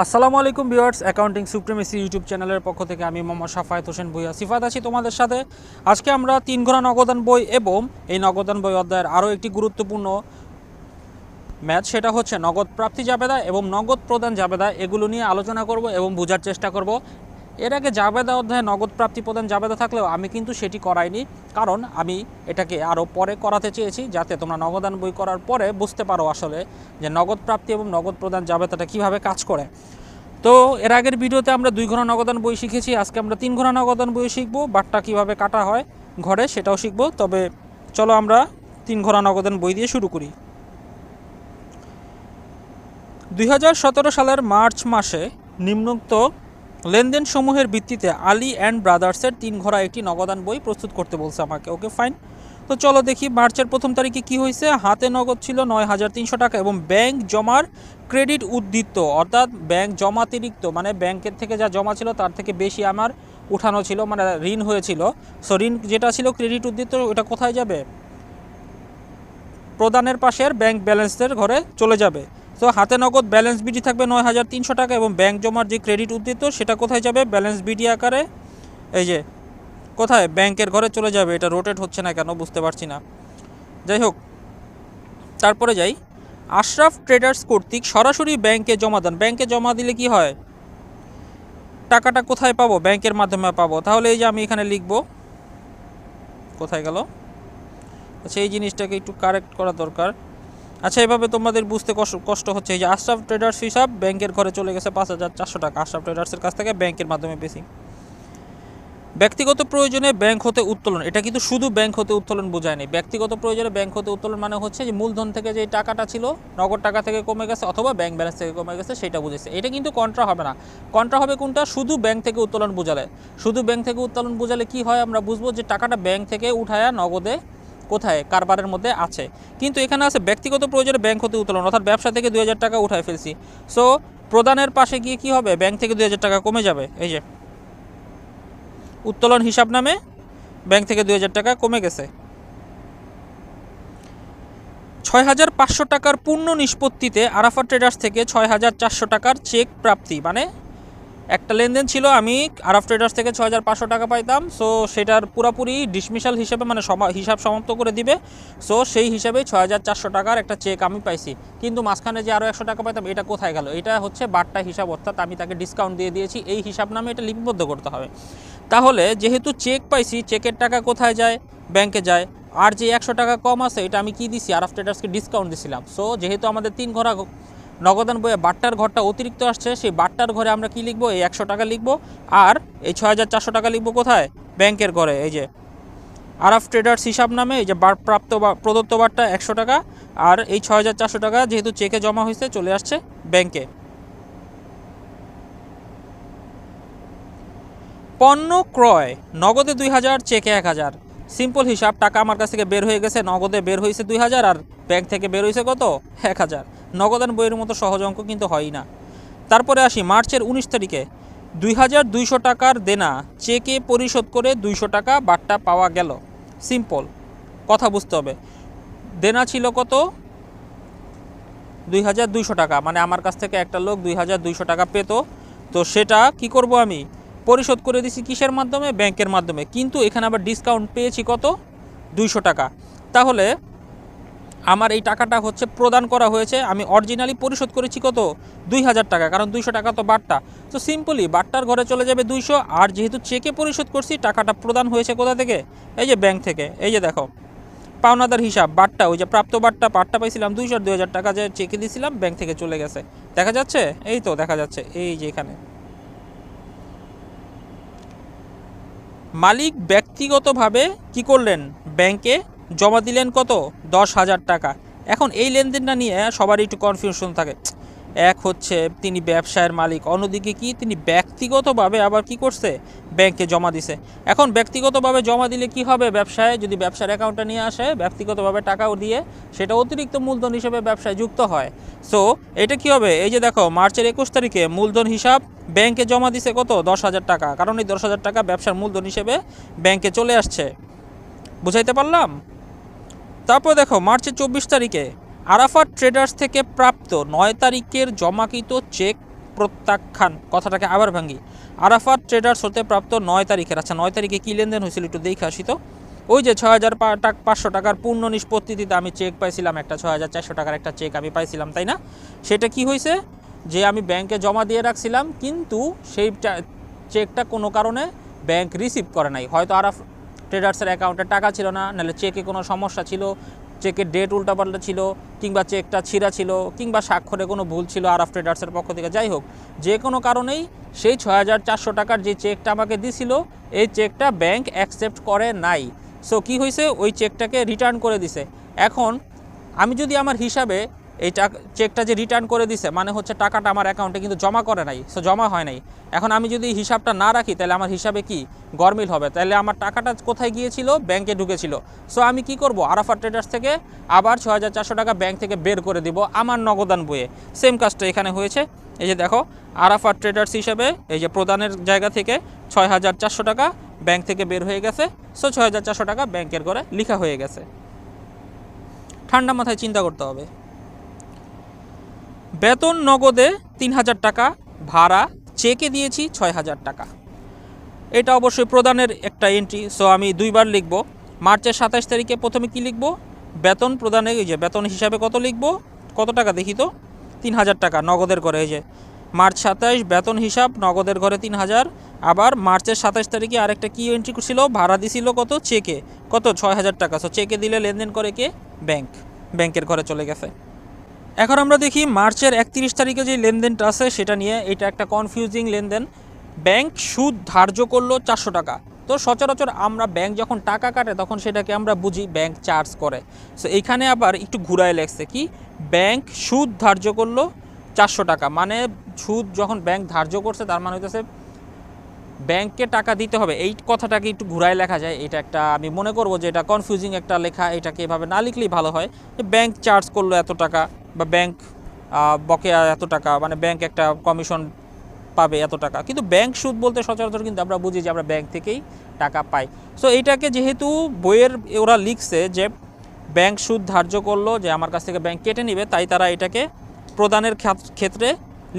আসসালামু আলাইকুম viewers accounting supremacy YouTube চ্যানেলের পক্ষ থেকে আমি মোহাম্মদ সাফায়েত হোসেন ভুইয়া সিফাত আছি তোমাদের সাথে। আজকে আমরা তিন ঘোড়া নগদান বই এবং এই নগদান বই অধ্যায়ের আরও একটি গুরুত্বপূর্ণ ম্যাথ সেটা হচ্ছে নগদ প্রাপ্তি জাবেদা এবং নগদ প্রদান জাবেদা। এগুলো নিয়ে আলোচনা করব এবং বোঝার চেষ্টা করব। এর আগে জাবেদা অধ্যায়ে নগদ প্রাপ্তি প্রদান জাবেদা থাকলেও আমি কিন্তু সেটি করাইনি, কারণ আমি এটাকে আরও পরে করাতে চেয়েছি যাতে তোমরা নগদান বই করার পরে বুঝতে পারো আসলে যে নগদ প্রাপ্তি এবং নগদ প্রদান জাবেদাটা কীভাবে কাজ করে। তো এর আগের ভিডিওতে আমরা দুই ঘোড়া নগদান বই শিখেছি, আজকে আমরা তিন ঘোড়া নগদান বই শিখব, বাটটা কীভাবে কাটা হয় ঘরে সেটাও শিখব, তবে চলো আমরা তিন ঘোড়া নগদান বই দিয়ে শুরু করি। দুই হাজার সতেরো সালের মার্চ মাসে নিম্নোক্ত লেনদেন সমূহের ভিত্তিতে আলী অ্যান্ড ব্রাদার্সের তিন ঘোড়া একটি নগদান বই প্রস্তুত করতে বলছে আমাকে। Okay, fine. তো চলো দেখি মার্চের প্রথম তারিখে কি হয়েছে। হাতে নগদ ছিল নয় হাজার তিনশো টাকা এবং ব্যাংক জমার ক্রেডিট উদ্দীপ্ত অর্থাৎ ব্যাংক জমাতিরিক্ত মানে ব্যাংকের থেকে যা জমা ছিল তার থেকে বেশি আমার উঠানো ছিল মানে ঋণ হয়েছিল। সো ঋণ যেটা ছিল ক্রেডিট উদ্দীপ্ত ওটা কোথায় যাবে? প্রদানের পাশের ব্যাংক ব্যালেন্সের ঘরে চলে যাবে। তো হাতে নগদ ব্যালেন্স বিডি থাকবে নয় হাজার তিনশো টাকা এবং ব্যাংক জমার যে ক্রেডিট উদ্দীপ্ত সেটা কোথায় যাবে? ব্যালেন্স বিডি আকারে, এই যে, কোথায়? ব্যাংকের ঘরে চলে যাবে। এটা রোটেট হচ্ছে না কেন? বুঝতে পারছি না। যাই হোক, তারপরে যাই। আশরাফ ট্রেডার্স কর্তৃক সরাসরি ব্যাংকে জমা দেন। ব্যাংকে জমা দিলে কি হয়? টাকাটা কোথায় পাবো? ব্যাংকের মাধ্যমে পাবো। তাহলে এই যে আমি এখানে লিখব, কোথায় গেল? আচ্ছা এই জিনিসটাকে একটু কারেক্ট করা দরকার। আচ্ছা এভাবে তোমাদের বুঝতে কষ্ট হচ্ছে। এই যে আশরাফ ট্রেডার্স হিসাব, ব্যাংকের ঘরে চলে গেছে পাঁচ হাজার চারশো টাকা। আশরাফ ট্রেডার্সের কাছ থেকে ব্যাংকের মাধ্যমে বেশি। ব্যক্তিগত প্রয়োজনে ব্যাংক হতে উত্তোলন। এটা কিন্তু শুধু ব্যাংক হতে উত্তোলন বোঝায় বোঝায়নি। ব্যক্তিগত প্রয়োজনে ব্যাংক হতে উত্তোলন মানে হচ্ছে যে মূলধন থেকে যে টাকাটা ছিল, নগদ টাকা থেকে কমে গেছে অথবা ব্যাংক ব্যালেন্স থেকে কমে গেছে, সেটা বুঝেছে। এটা কিন্তু কন্ট্রা হবে না। কন্ট্রা হবে কোনটা? শুধু ব্যাংক থেকে উত্তোলন বোঝালে। শুধু ব্যাংক থেকে উত্তোলন বোঝালে কি হয় আমরা বুঝব যে টাকাটা ব্যাংক থেকে উঠায়া নগদে কোথায়, কারবারের মধ্যে আছে। কিন্তু এখানে আছে ব্যক্তিগত প্রয়োজনে ব্যাংক হতে উত্তোলন, অর্থাৎ ব্যবসা থেকে দুই হাজার টাকা উঠায় ফেলছি। সো প্রদানের পাশে গিয়ে কি হবে? ব্যাংক থেকে দুই হাজার টাকা কমে যাবে। এই যে, উত্তোলন হিসাব নামে ব্যাংক থেকে দুই হাজার টাকা কমে গেছে। ছয় হাজার পাঁচশো টাকার পূর্ণ নিষ্পত্তিতে আরাফা ট্রেডার্স থেকে ছয় হাজার চারশো টাকার চেক প্রাপ্তি মানে একটা লেনদেন ছিল, আমি আরাফ ট্রেডার্স থেকে ছ টাকা পাইতাম। সো সেটার পুরাপুরি ডিসমিশাল হিসাবে মানে হিসাব সমাপ্ত করে দিবে। সো সেই হিসাবে ছ টাকার একটা চেক আমি পাইছি। কিন্তু মাঝখানে যে আরও একশো টাকা পাইতাম, এটা কোথায় গেল? এটা হচ্ছে বাট্টা হিসাব, অর্থাৎ আমি তাকে ডিসকাউন্ট দিয়ে দিয়েছি। এই হিসাব নামে এটা লিপিবদ্ধ করতে হবে। তাহলে, যেহেতু চেক পাইছি চেকের টাকা কোথায় যায়? ব্যাংকে যায়। আর যে একশো টাকা কম আছে, এটা আমি কি দিছি? আরাফ ট্রেডার্সকে ডিসকাউন্ট দিছিলাম। সো যেহেতু আমাদের তিন ঘোড়া নগদান বইয়ে বাট্টার ঘরটা অতিরিক্ত আসছে, সেই বাট্টার ঘরে আমরা কি লিখব? এই একশো টাকা লিখব। আর এই ছয় হাজার চারশো টাকা লিখব কোথায়? ব্যাংকের ঘরে, এই যে আরাফ ট্রেডার্স হিসাব নামে, এই যে প্রাপ্ত বা প্রদত্ত বারটা একশো টাকা। আর এই ছয় হাজার চারশো টাকা যেহেতু চেকে জমা হয়েছে, চলে আসছে ব্যাংকে। পণ্য ক্রয়, নগদে দুই হাজার, চেকে এক হাজার। সিম্পল হিসাব, টাকা আমার কাছ থেকে বের হয়ে গেছে, নগদে বের হয়েছে দুই হাজার, আর ব্যাংক থেকে বের হয়েছে কত? এক হাজার। নগদান বইয়ের মতো সহজ অঙ্ক কিন্তু হয় না। তারপরে আসি, মার্চের উনিশ তারিখে। দুই হাজার দুইশো টাকার দেনা চেকে পরিশোধ করে দুইশো টাকা বাট্টা পাওয়া গেল। সিম্পল, কথা বুঝতে হবে। দেনা ছিল কত? দুই হাজার দুইশো টাকা মানে আমার কাছ থেকে একটা লোক দুই হাজার দুইশো টাকা পেত। তো সেটা কি করব আমি? পরিশোধ করে দিছি কিসের মাধ্যমে? ব্যাংকের মাধ্যমে। কিন্তু এখানে আবার ডিসকাউন্ট পেয়েছি কত? দুইশো টাকা। তাহলে আমার এই টাকাটা হচ্ছে প্রদান করা হয়েছে। আমি অরিজিনালি পরিশোধ করেছি কত? দুই হাজার টাকা, কারণ দুইশো টাকা তো বাট্টা তো সিম্পলি বাট্টার ঘরে চলে যাবে দুইশো, আর যেহেতু চেকে পরিশোধ করছি, টাকাটা প্রদান হয়েছে কোথা থেকে? এই যে ব্যাংক থেকে। এই যে দেখো, পাওনাদার হিসাব বাট্টা ওই যে প্রাপ্ত বাট্টা বাট্টা পাইছিলাম দুইশো দুই হাজার টাকা যে চেকে দিয়েছিলাম ব্যাংক থেকে চলে গেছে। দেখা যাচ্ছে? এই তো দেখা যাচ্ছে, এই যে এখানে। মালিক ব্যক্তিগতভাবে কি করলেন? ব্যাংকে জমা দিলেন কত? দশ হাজার টাকা। এখন এই লেনদেনটা নিয়ে সবারই একটু কনফিউশন থাকে। এক হচ্ছে, তিনি ব্যবসায়ের মালিক। অন্যদিকে কি, তিনি ব্যক্তিগতভাবে আবার কি করছে? ব্যাংকে জমা দিছে। এখন ব্যক্তিগতভাবে জমা দিলে কি হবে ব্যবসায়? যদি ব্যবসার অ্যাকাউন্টটা নিয়ে আসে, ব্যক্তিগতভাবে টাকাও দিয়ে সেটা অতিরিক্ত মূলধন হিসেবে ব্যবসায় যুক্ত হয়। সো এটা কি হবে? এই যে দেখো, মার্চের একুশ তারিখে মূলধন হিসাব ব্যাংকে জমা দিছে কত? দশ হাজার টাকা। কারণ এই দশ হাজার টাকা ব্যবসার মূলধন হিসেবে ব্যাংকে চলে আসছে। বুঝাইতে পারলাম? তারপর দেখো, মার্চের চব্বিশ তারিখে আরাফাত ট্রেডার্স থেকে প্রাপ্ত নয় তারিখের জমাকৃত চেক প্রত্যাখ্যান, কথাটাকে আবার ভাঙ্গি। আরাফাত ট্রেডার্স হতে প্রাপ্ত নয় তারিখের আচ্ছা নয় তারিখে কী লেনদেন হয়েছিল একটু দেখে আসি তো। ওই যে ছয় হাজার পাঁচশো টাকার পূর্ণ নিষ্পত্তিতে আমি চেক পাইছিলাম একটা, ছয় হাজার চারশো টাকার একটা চেক আমি পাইছিলাম, তাই না? সেটা কি হয়েছে? যে আমি ব্যাংকে জমা দিয়ে রাখছিলাম, কিন্তু সেই চেকটা কোনো কারণে ব্যাংক রিসিভ করে নাই। হয়তো আরাফ ট্রেডার্সের অ্যাকাউন্টে টাকা ছিল না, নাহলে চেকে কোনো সমস্যা ছিল চেকের ডেট উল্টাপাল্টা ছিল, কিংবা চেকটা ছিঁড়া ছিল, কিংবা স্বাক্ষরে কোনো ভুল ছিল আরাফ ট্রেডার্সের পক্ষ থেকে। যাই হোক, যে কোনো কারণেই সেই ছয় হাজার চারশো টাকার যে চেকটা আমাকে দিছিল, এই চেকটা ব্যাংক অ্যাকসেপ্ট করে নাই। সো কি হয়েছে ওই চেকটাকে রিটার্ন করে দিছে। এখন, আমি যদি আমার হিসাবে এই চেকটা যে রিটার্ন করে দিছে মানে হচ্ছে টাকাটা আমার অ্যাকাউন্টে কিন্তু জমা করে নাই সো জমা হয় নাই। এখন আমি যদি হিসাবটা না রাখি, তাহলে আমার হিসাবে কি? গরমিল হবে। তাহলে আমার টাকাটা কোথায় গিয়েছিল? ব্যাংকে ঢুকেছিল। সো আমি কি করব? আরাফা ট্রেডার্স থেকে আবার ছ টাকা ব্যাংক থেকে বের করে দিব আমার নগদান বইয়ে। সেম কাজটা এখানে হয়েছে। এই যে দেখো আরাফা ট্রেডার্স হিসাবে এই যে প্রদানের জায়গা থেকে ছয় হাজার চারশো টাকা ব্যাংক থেকে বের হয়ে গেছে। সো ছয় হাজার চারশো টাকা ব্যাংকের করে লিখা হয়ে গেছে। ঠান্ডা মাথায় চিন্তা করতে হবে। বেতন নগদে তিন হাজার টাকা, ভাড়া, চেকে দিয়েছি ছয় হাজার টাকা। এটা অবশ্যই প্রদানের একটা এন্ট্রি সো আমি দুইবার লিখব। মার্চের সাতাশ তারিখে প্রথমে কি লিখব? বেতন প্রদানে, এই যে বেতন হিসাবে কত লিখব? কত টাকা দেখি তো? তিন হাজার টাকা নগদের ঘরে, এই যে মার্চ সাতাইশ বেতন হিসাব, নগদের ঘরে তিন হাজার আবার মার্চের সাতাশ তারিখে আরেকটা কি এন্ট্রি ছিল? ভাড়া দিছিল কত? চেকে। কত? ছয় হাজার টাকা। সো চেকে দিলে লেনদেন করে কে? ব্যাংক। ব্যাংকের ঘরে চলে গেছে। এখন আমরা দেখি মার্চের একত্রিশ তারিখে যে লেনদেনটা আছে, সেটা নিয়ে এটা একটা কনফিউজিং লেনদেন। ব্যাংক সুদ ধার্য করল চারশো টাকা। তো সচরাচর আমরা ব্যাংক যখন টাকা কাটে, তখন সেটাকে আমরা বুঝি ব্যাংক চার্জ করে। সো এইখানে আবার একটু ঘুরায় লেগছে কি, ব্যাংক সুদ ধার্য করল চারশো টাকা। মানে সুদ যখন ব্যাংক ধার্য করছে, তার মানে হইতেছে ব্যাংকে টাকা দিতে হবে। এই কথাটাকে একটু ঘুরায় লেখা যায়। এটা একটা আমি মনে করব যে এটা কনফিউজিং একটা লেখা। এটাকে এভাবে না লিখলেই ভালো হয়। যে ব্যাংক চার্জ করল এত টাকা বা ব্যাংক বকেয়া এত টাকা মানে ব্যাংক একটা কমিশন পাবে এত টাকা। কিন্তু ব্যাংক সুদ বলতে সচরাচর কিন্তু আমরা বুঝি যে আমরা ব্যাংক থেকেই টাকা পাই। সো এইটাকে যেহেতু বইয়ের ওরা লিখছে যে ব্যাংক সুদ ধার্য করল যে আমার কাছ থেকে ব্যাংক কেটে নিবে, তাই তারা এটাকে প্রদানের ক্ষেত্রে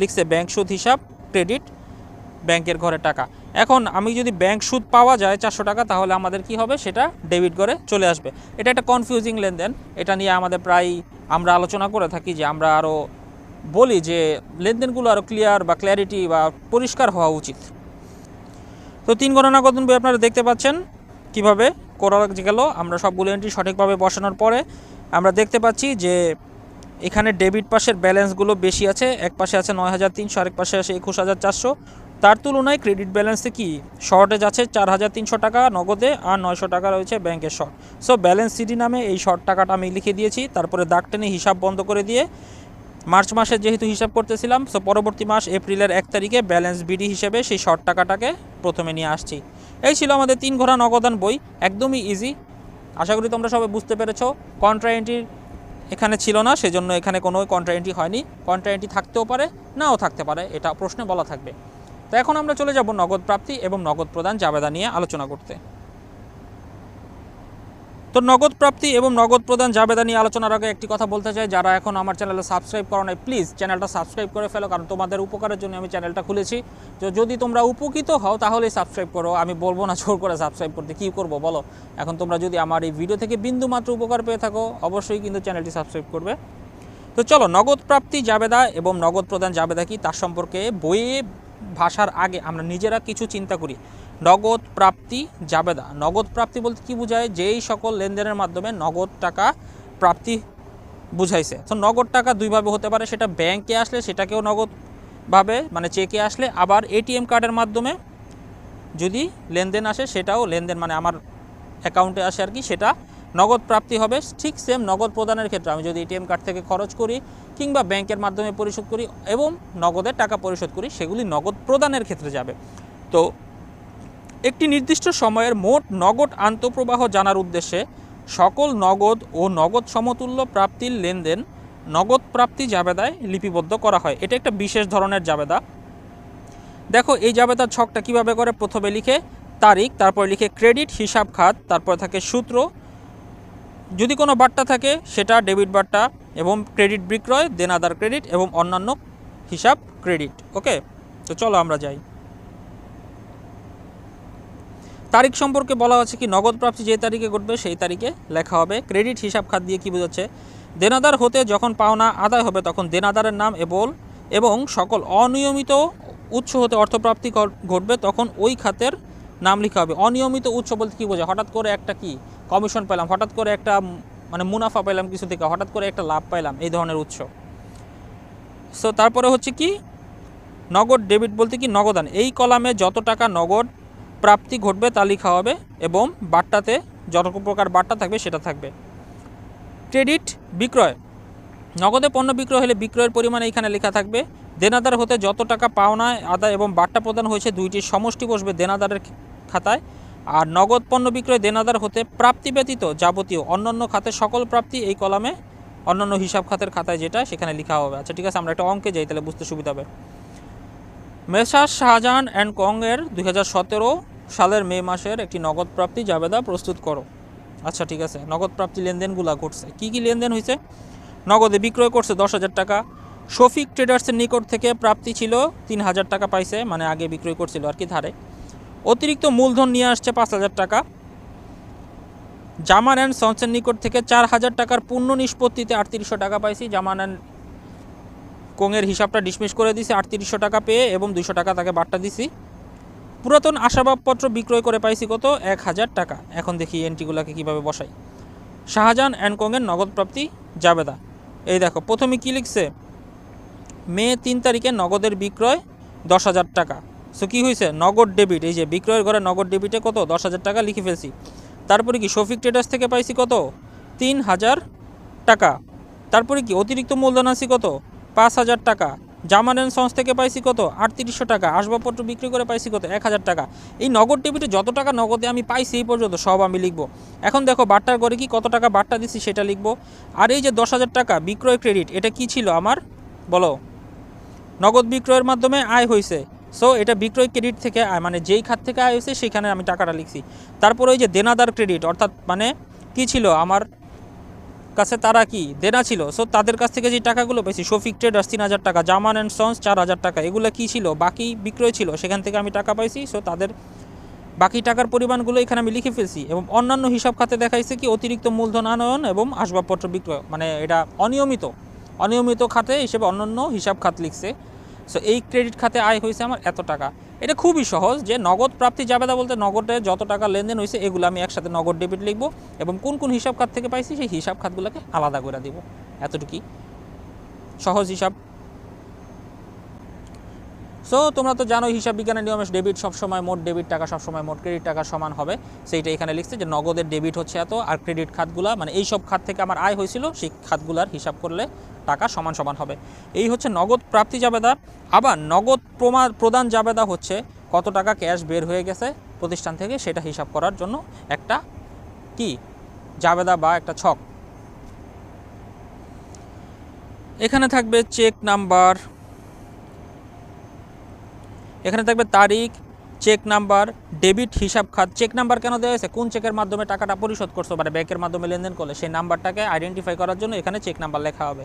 লিখছে ব্যাংক সুদ হিসাব ক্রেডিট ব্যাংকের ঘরে টাকা। এখন আমি যদি ব্যাংক সুদ পাওয়া যায় চারশো টাকা, তাহলে আমাদের কি হবে? সেটা ডেবিট করে চলে আসবে। এটা একটা কনফিউজিং লেনদেন। এটা নিয়ে আমাদের প্রায় আমরা আলোচনা করে থাকি যে আমরা আরও বলি যে লেনদেনগুলো আরও ক্লিয়ার বা ক্ল্যারিটি বা পরিষ্কার হওয়া উচিত। তো তিন গণনা কতন বই আপনারা দেখতে পাচ্ছেন কীভাবে করা গেল। আমরা সবগুলো এন্ট্রি সঠিকভাবে বসানোর পরে আমরা দেখতে পাচ্ছি যে এখানে ডেবিট পাশের ব্যালেন্সগুলো বেশি আছে। এক পাশে আছে নয় হাজার তিনশো, আরেক পাশে আছে একুশ হাজার চারশো। তার তুলনায় ক্রেডিট ব্যালেন্সে কি শর্টেজ আছে চার হাজার তিনশো টাকা নগদে আর নয়শো টাকা রয়েছে ব্যাংকের শর্ট? সো ব্যালেন্স সিডি নামে এই শর্ট টাকাটা আমি লিখে দিয়েছি, তারপরে দাগ টেনে হিসাব বন্ধ করে দিয়ে মার্চ মাসে যেহেতু হিসাব করতেছিলাম সো পরবর্তী মাস এপ্রিলের এক তারিখে ব্যালেন্স বিডি হিসেবে সেই শর্ট টাকাটাকে প্রথমে নিয়ে আসছি। এই ছিল আমাদের তিন ঘোড়া নগদান বই, একদমই ইজি আশা করি তোমরা সবাই বুঝতে পেরেছ কন্ট্রা এখানে ছিল না, সেজন্য এখানে কোনো কন্ট্রা এন্ট্রি হয়নি। কন্ট্রা এন্ট্রি থাকতেও পারে, নাও থাকতে পারে, এটা প্রশ্নে বলা থাকবে। তো এখন আমরা চলে যাব নগদ প্রাপ্তি এবং নগদ প্রদান জাবেদা নিয়ে আলোচনা করতে। তো নগদ প্রাপ্তি এবং নগদ প্রদান জাবেদা নিয়ে আলোচনার আগে একটি কথা বলতে চাই, যারা এখন আমার চ্যানেলে সাবস্ক্রাইব করো নাই, প্লিজ চ্যানেলটা সাবস্ক্রাইব করে ফেলো, কারণ তোমাদের উপকারের জন্য আমি চ্যানেলটা খুলেছি। তো যদি তোমরা উপকৃত হও তাহলেই সাবস্ক্রাইব করো। আমি বলব না জোর করে সাবস্ক্রাইব করতে, কী করব বলো? এখন তোমরা যদি আমার এই ভিডিও থেকে বিন্দু মাত্র উপকার পেয়ে থাকো, অবশ্যই কিন্তু চ্যানেলটি সাবস্ক্রাইব করবে। তো চলো, নগদ প্রাপ্তি জাবেদা এবং নগদ প্রদান জাবেদা কি? তার সম্পর্কে বইয়ে ভাষার আগে আমরা নিজেরা কিছু চিন্তা করি। নগদ প্রাপ্তি জাবেদা। নগদ প্রাপ্তি বলতে কি বোঝায়? যেই সকল লেনদেনের মাধ্যমে নগদ টাকা প্রাপ্তি বুঝাইছে। তো নগদ টাকা দুইভাবে হতে পারে, সেটা ব্যাংকে আসলে সেটাকেও নগদভাবে মানে চেকে আসলে, আবার এটিএম কার্ডের মাধ্যমে যদি লেনদেন আসে, সেটাও লেনদেন মানে আমার অ্যাকাউন্টে আসে আর কি, সেটা নগদ প্রাপ্তি হবে, ঠিক সেম নগদ প্রদানের ক্ষেত্রে আমি যদি এটিএম কার্ড থেকে খরচ করি কিংবা ব্যাংকের মাধ্যমে পরিশোধ করি এবং নগদের টাকা পরিশোধ করি, সেগুলি নগদ প্রদানের ক্ষেত্রে যাবে। তো একটি নির্দিষ্ট সময়ের মোট নগদ আন্তঃপ্রবাহ জানার উদ্দেশ্যে সকল নগদ ও নগদ সমতুল্য প্রাপ্তির লেনদেন নগদ প্রাপ্তি জাবেদায় লিপিবদ্ধ করা হয়। এটা একটা বিশেষ ধরনের জাবেদা। দেখো, এই জাবেদার ছকটা কীভাবে করে? প্রথমে লিখে তারিখ, তারপর লিখে ক্রেডিট, হিসাব খাত, তারপর থাকে সূত্র যদি কোনো বার্তা থাকে, সেটা ডেবিট বার্তা এবং ক্রেডিট বিক্রয় দেনাদার ক্রেডিট এবং অন্যান্য হিসাব ক্রেডিট, ওকে? তো চলো আমরা যাই। তারিখ সম্পর্কে বলা হচ্ছে কি, নগদ প্রাপ্তি যে তারিখে ঘটবে সেই তারিখে লেখা হবে ক্রেডিট হিসাব খাত দিয়ে কি বোঝাচ্ছে? দেনাদার হতে যখন পাওনা আদায় হবে তখন দেনাদারের নাম এবং এবং সকল অনিয়মিত উৎস হতে অর্থপ্রাপ্তি ঘটবে তখন ওই খাতের নাম লিখা হবে। অনিয়মিত উৎস বলতে কী বোঝায়? হঠাৎ করে একটা কি? কমিশন পেলাম হঠাৎ করে একটা মানে মুনাফা পেলাম কিছু থেকে, হঠাৎ করে একটা লাভ পাইলাম, এই ধরনের উৎস। সো তারপরে হচ্ছে কি? নগদ ডেবিট বলতে কি? নগদান। এই কলামে যত টাকা নগদ প্রাপ্তি ঘটবে, তা লেখা হবে এবং বাট্টাতে যত প্রকার বাট্টা থাকবে, সেটা থাকবে। ক্রেডিট বিক্রয়। নগদে পণ্য বিক্রয় হলে বিক্রয়ের পরিমাণ এইখানে লেখা থাকবে, দেনাদার হতে যত টাকা পাওনায় আদায় এবং বাট্টা প্রদান হয়েছে দুইটির সমষ্টি বসবে দেনাদারের খাতায়। আর নগদ পণ্য বিক্রয় দেনাদার হতে প্রাপ্তি ব্যতীত যাবতীয় অন্যান্য খাতের সকল প্রাপ্তি এই কলামে, অন্যান্য হিসাব খাতের খাতায় যেটা, সেখানে লেখা হবে। আচ্ছা ঠিক আছে, আমরা একটা অঙ্কে যাই, তাহলে বুঝতে সুবিধা হবে। মেসার শাহজাহান অ্যান্ড কংয়ের দুই হাজার সতেরো সালের মে মাসের একটি নগদ প্রাপ্তি জাবেদা প্রস্তুত করো। আচ্ছা ঠিক আছে, নগদ প্রাপ্তি লেনদেনগুলা ঘটছে। কি কি লেনদেন হয়েছে? নগদে বিক্রয় করছে দশ হাজার টাকা। শফিক ট্রেডার্সের নিকট থেকে প্রাপ্তি ছিল তিন হাজার টাকা পাইছে মানে আগে বিক্রয় করছিল আর কি ধারে। অতিরিক্ত মূলধন নিয়ে আসছে পাঁচ হাজার টাকা। জামান অ্যান্ড সন্সের নিকট থেকে চার হাজার টাকার পূর্ণ নিষ্পত্তিতে আটত্রিশশো টাকা পাইছি। জামান অ্যান্ড কোঙের হিসাবটা ডিসমিস করে দিছি, আটত্রিশশো টাকা পেয়ে এবং দুশো টাকা তাকে বাট্টা দিছি। পুরাতন আশাবাবপত্র বিক্রয় করে পাইছি কত? এক হাজার টাকা। এখন দেখি এন্ট্রিগুলোকে কীভাবে বসাই। শাহজাহান অ্যান্ড কোঙের নগদ প্রাপ্তি জাবেদা। এই দেখো, প্রথমে কী লিখছে? মে তিন তারিখে নগদের বিক্রয় দশ হাজার টাকা। সো কী হয়েছে? নগদ ডেবিট এই যে বিক্রয়ের ঘরে নগদ ডেবিটে কত? দশ হাজার টাকা লিখে ফেলছি। তারপরে কি শফিক ট্রেডার্স থেকে পাইছি কত? তিন হাজার টাকা। তারপরে কি অতিরিক্ত মূলধন আছি কত? পাঁচ হাজার টাকা। জামান অ্যান্ড সন্স থেকে পাইছি কত? আটত্রিশশো টাকা। আসবাবপত্র বিক্রি করে পাইছি কত? এক হাজার টাকা। এই নগদ ডেবিটে যত টাকা নগদে আমি পাইছি এই পর্যন্ত সব আমি লিখব। এখন দেখো বাট্টার করে কি কত টাকা বাট্টা দিছি সেটা লিখব। আর এই যে দশ হাজার টাকা বিক্রয় ক্রেডিট এটা কি ছিল আমার? বলো। নগদ বিক্রয়ের মাধ্যমে আয় হয়েছে সো এটা বিক্রয় ক্রেডিট থেকে মানে যেই খাত থেকে আয় হয়েছে, সেখানে আমি টাকাটা লিখছি। তারপরে ওই যে দেনাদার ক্রেডিট অর্থাৎ মানে কি ছিল আমার কাছে, তারা কি? দেনা ছিল। সো তাদের কাছ থেকে যে টাকাগুলো পেয়েছি শফিক ট্রেডার্স তিন হাজার টাকা জামান অ্যান্ড সন্স চার হাজার টাকা, এগুলো কি ছিল? বাকি বিক্রয় ছিল, সেখান থেকে আমি টাকা পাইছি। সো তাদের বাকি টাকার পরিমাণগুলো এখানে আমি লিখে ফেলছি এবং অন্যান্য হিসাব খাতে দেখাইছে কি, অতিরিক্ত মূলধন আনয়ন এবং আসবাবপত্র বিক্রয় মানে এটা অনিয়মিত অনিয়মিত খাতে হিসেবে অন্যান্য হিসাব খাত লিখছে। সো এই ক্রেডিট খাতে আয় হয়েছে আমার এত টাকা। এটা খুবই সহজ যে নগদ প্রাপ্তি জাবেদা বলতে নগদে যত টাকা লেনদেন হয়েছে, এগুলো আমি একসাথে নগদ ডেবিট লিখব এবং কোন কোন হিসাব খাত থেকে পাইছি, সেই হিসাব খাতগুলোকে আলাদা করে দিব। এতটুকুই। সহজ হিসাব। সো তোমরা তো জানো হিসাব বিজ্ঞানের নিয়মে ডেবিট সবসময় মোট ডেবিট টাকা সবসময় মোট ক্রেডিট টাকা সমান হবে। সেইটা এখানে লিখছে যে নগদের ডেবিট হচ্ছে এত আর ক্রেডিট খাতগুলা মানে এই সব খাত থেকে আমার আয় হয়েছিল, সেই খাতগুলার হিসাব করলে টাকা সমান সমান হবে। এই হচ্ছে নগদ প্রাপ্তি জাবেদা। আবার নগদ প্রমা প্রদান জাবেদা হচ্ছে কত টাকা ক্যাশ বের হয়ে গেছে প্রতিষ্ঠান থেকে, সেটা হিসাব করার জন্য একটা কি? জাবেদা বা একটা ছক। এখানে থাকবে চেক নাম্বার এখানে থাকবে তারিখ, চেক নাম্বার, ডেবিট হিসাব খাত। চেক নাম্বার কেন দেওয়া হয়েছে? কোন চেকের মাধ্যমে টাকাটা পরিশোধ করছ? মানে ব্যাংকের মাধ্যমে লেনদেন করলে সেই নাম্বারটাকে আইডেন্টিফাই করার জন্য এখানে চেক নাম্বার লেখা হবে।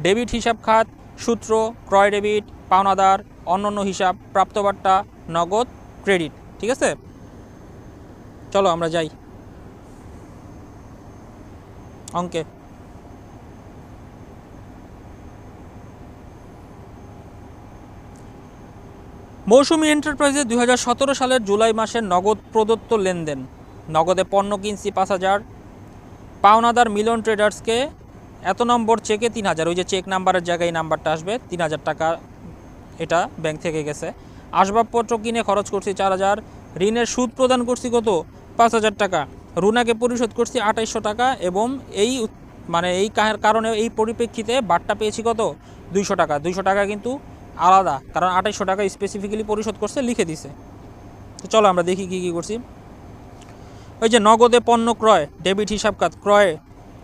ডেবিট হিসাব খাত, সূত্র, ক্রয় ডেবিট পাওনাদার অন্যান্য হিসাব, প্রাপ্তবার্তা, নগদ, ক্রেডিট। ঠিক আছে? চলো আমরা যাই। অঙ্কে। মৌসুমী এন্টারপ্রাইজে দু হাজার সতেরো সালের জুলাই মাসের নগদ প্রদত্ত লেনদেন। নগদে পণ্য কিনছি পাঁচ হাজার। পাওনাদার মিলন ট্রেডার্সকে এত নম্বর চেকে তিন হাজার। ওই যে চেক নাম্বারের জায়গায় এই নাম্বারটা আসবে, তিন হাজার টাকা এটা ব্যাংক থেকে গেছে। আসবাবপত্র কিনে খরচ করছি চার হাজার। ঋণের সুদ প্রদান করছি কত? পাঁচ হাজার টাকা। রুনাকে পরিশোধ করছি আঠাইশশো টাকা এবং এই মানে এই কারণে এই পরিপ্রেক্ষিতে বাট্টা পেয়েছি কত? দুইশো টাকা। দুইশো টাকা কিন্তু আলাদা, কারণ আঠাইশশো টাকা স্পেসিফিক্যালি পরিশোধ করছে, লিখে দিছে। তো চলো আমরা দেখি কী কী করছি। ওই যে নগদে পণ্য ক্রয় ডেবিট হিসাব খাত ক্রয়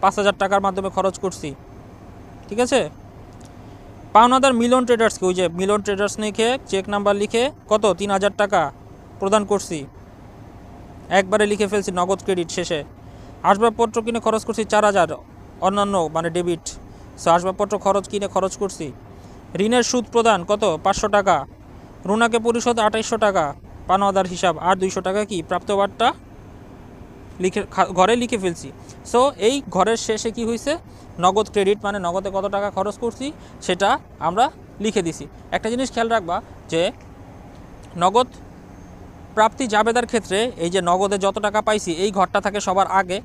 পাঁচ হাজার টাকার মাধ্যমে খরচ করছি। ঠিক আছে? পাওনাদার মিলন ট্রেডার্সকে ওই যে মিলন ট্রেডার্স লিখে চেক নাম্বার লিখে কত? তিন হাজার টাকা প্রদান করছি। একবারে লিখে ফেলছি নগদ ক্রেডিট শেষে। আসবাবপত্র কিনে খরচ করছি চার হাজার। অন্যান্য মানে ডেবিট সো আসবাবপত্র খরচ কিনে খরচ করছি। ঋণের সুদ প্রদান কত? পাঁচশো টাকা। রুনাকে পরিশোধ আঠাইশশো টাকা। পানোয়াদার হিসাব আর দুইশো টাকা কি? প্রাপ্তবারটা লিখে ঘরে লিখে ফেলছি। সো এই ঘরের শেষে কি হয়েছে নগদ ক্রেডিট মানে নগদে কত টাকা খরচ করছি, সেটা আমরা লিখে দিছি। একটা জিনিস খেয়াল রাখবা যে, নগদ প্রাপ্তি জাবেদার ক্ষেত্রে এই যে নগদে যত টাকা পাইছি, এই ঘরটা থাকে সবার আগে।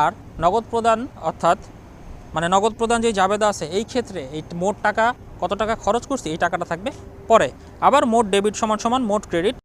আর নগদ প্রদান অর্থাৎ মানে নগদ প্রদান যে জাবেদা আছে, এই ক্ষেত্রে এই মোট টাকা কত টাকা খরচ করছি, এই টাকাটা থাকবে পরে। আবার মোট ডেবিট সমান সমান, মোট ক্রেডিট